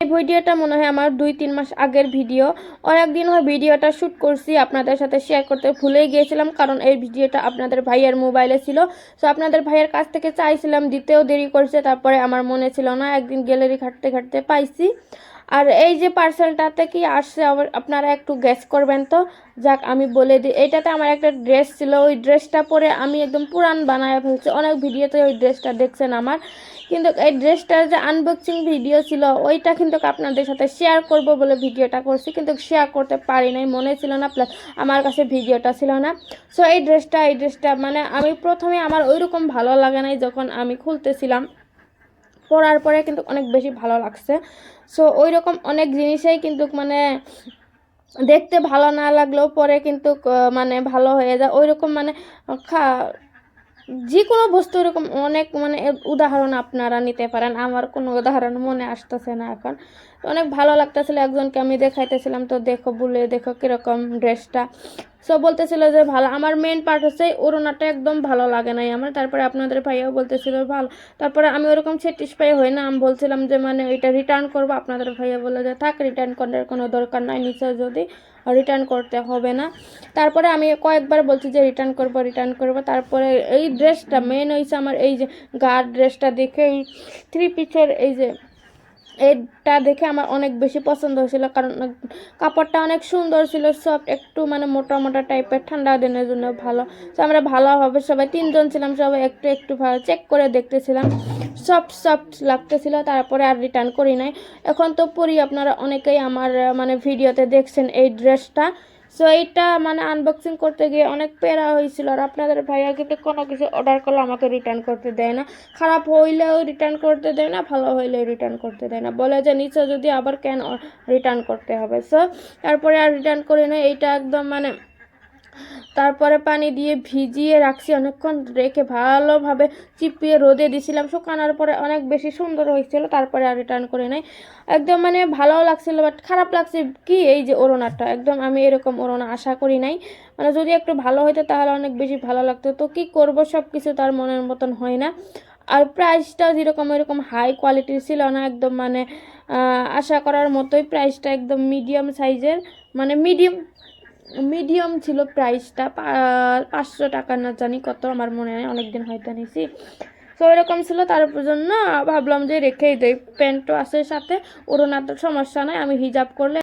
এই ভিডিওটা মনে হয় আমার দুই, তিন মাস আগের ভিডিও। অনেকদিন হয় ভিডিওটা শ্যুট করছি, আপনাদের সাথে শেয়ার করতে ভুলে গিয়েছিলাম, কারণ এই ভিডিওটা আপনাদের ভাইয়ের মোবাইলে ছিল। সো আপনাদের ভাইয়ের কাছ থেকে চাইছিলাম, দিতেও দেরি করছে, তারপরে আমার মনে ছিল না, একদিন গ্যালারি ঘাটতে ঘাটতে পাইছি। আর এই যে পার্সেলটাতে কি আসছে আপনারা একটু গ্যাস করবেন তো? যাক, আমি বলে দিই এটাতে আমার একটা ড্রেস ছিল, ওই ড্রেসটা পরে আমি একদম পুরান বানায় ফেলছি। অনেক ভিডিওতে ওই ড্রেসটা দেখছেন আমার। কিন্তু এই ড্রেসটার যে আনবক্সিং ভিডিও ছিল, ওইটা কিন্তু আপনাদের সাথে শেয়ার করব বলে ভিডিওটা করছি, কিন্তু শেয়ার করতে পারি নাই, মনে ছিল না প্লাস আমার কাছে ভিডিওটা ছিল না। সো এই ড্রেসটা এই ড্রেসটা মানে আমি প্রথমে আমার ওইরকম ভালো লাগে নাই যখন আমি খুলতেছিলাম। পরার পরে কিন্তু অনেক বেশি ভালো লাগছে। সো ওই রকম অনেক জিনিসেই কিন্তু মানে দেখতে ভালো না লাগলেও পরে কিন্তু মানে ভালো হয়ে যায়। ওই রকম মানে খা যে কোনো বস্তু এরকম অনেক মানে উদাহরণ আপনারা নিতে পারেন। আমার কোনো উদাহরণ মনে আসতেছে না এখন। অনেক ভালো লাগতেছিল। একজনকে আমি দেখাইতেছিলাম, তো দেখো, বলে দেখো কীরকম ড্রেসটা। সো বলতেছিল যে ভালো, আমার মেন পার্ট হচ্ছে ওড়নাটা একদম ভালো লাগে নাই আমার। তারপরে আপনাদের ভাইয়াও বলতেছিল, ভালো। তারপরে আমি ওরকম স্যাটিসফাই হই না, আমি বলছিলাম যে মানে এটা রিটার্ন করব। আপনাদের ভাইয়া বলে যে, থাক রিটার্ন করার কোনো দরকার নাই নিচে যদি রিটার্ন করতে হবে না। তারপরে আমি কয়েকবার বলছি যে রিটার্ন করব রিটার্ন করব। তারপরে এই ড্রেসটা মেন হয়েছে আমার এই যে গার ড্রেসটা দেখে এই থ্রি পিসের এই যে এটা দেখে আমার অনেক বেশি পছন্দ হয়েছিল, কারণ কাপড়টা অনেক সুন্দর ছিল সফট একটু মানে মোটা মোটা টাইপের ঠান্ডা দিনের জন্য ভালো। তো আমরা ভালোভাবে সবাই তিনজন ছিলাম, সবাই একটু একটু ভালো চেক করে দেখতেছিলাম। সফট সফট লাগতেছিল, তারপরে আর রিটার্ন করি নাই। এখন তো পরি, আপনারা অনেকেই আমার মানে ভিডিওতে দেখছেন এই ড্রেসটা সো এইটা মানে আনবক্সিং করতে গিয়ে অনেক প্যারা হয়েছিল আর আপনাদের ভাইয়া কিন্তু কোনো কিছু অর্ডার করলে আমাকে রিটার্ন করতে দেয় না। খারাপ হইলেও রিটার্ন করতে দেয় না, ভালো হইলেও রিটার্ন করতে দেয় না। বলে যে নিচে যদি আবার কেন রিটার্ন করতে হবে। সো তারপরে আর রিটার্ন করি না এইটা একদম মানে তারপরে পানি দিয়ে ভিজিয়ে রাখছি। অনেকক্ষণ রেখে ভালোভাবে চিপিয়ে রোদে দিছিলাম। শুকানোর পরে অনেক বেশি সুন্দর হয়েছিল, তারপরে আর রিটার্ন করে নাই। একদম মানে ভালো লাগছিল বাট খারাপ লাগছে কি এই যে ওড়নাটা? একদম আমি এরকম ওড়না আশা করি নাই। মানে যদি একটু ভালো হইতো তাহলে অনেক বেশি ভালো লাগতো। তো কি করব সব কিছু তার মনের মতন হয় না। আর প্রাইসটাও যেরকম এরকম হাই কোয়ালিটির ছিল না, একদম মানে আশা করার মতোই প্রাইসটা একদম মিডিয়াম সাইজের মানে মিডিয়াম মিডিয়াম ছিল প্রাইসটা পাঁচশো টাকা না জানি কত, আমার মনে নেই, অনেকদিন হয়তো নিছি। তো এরকম ছিল, তার জন্য ভাবলাম যে রেখেই দেয় প্যান্টও আছে সাথে ওড়না তো সমস্যা নাই, আমি হিজাব করলে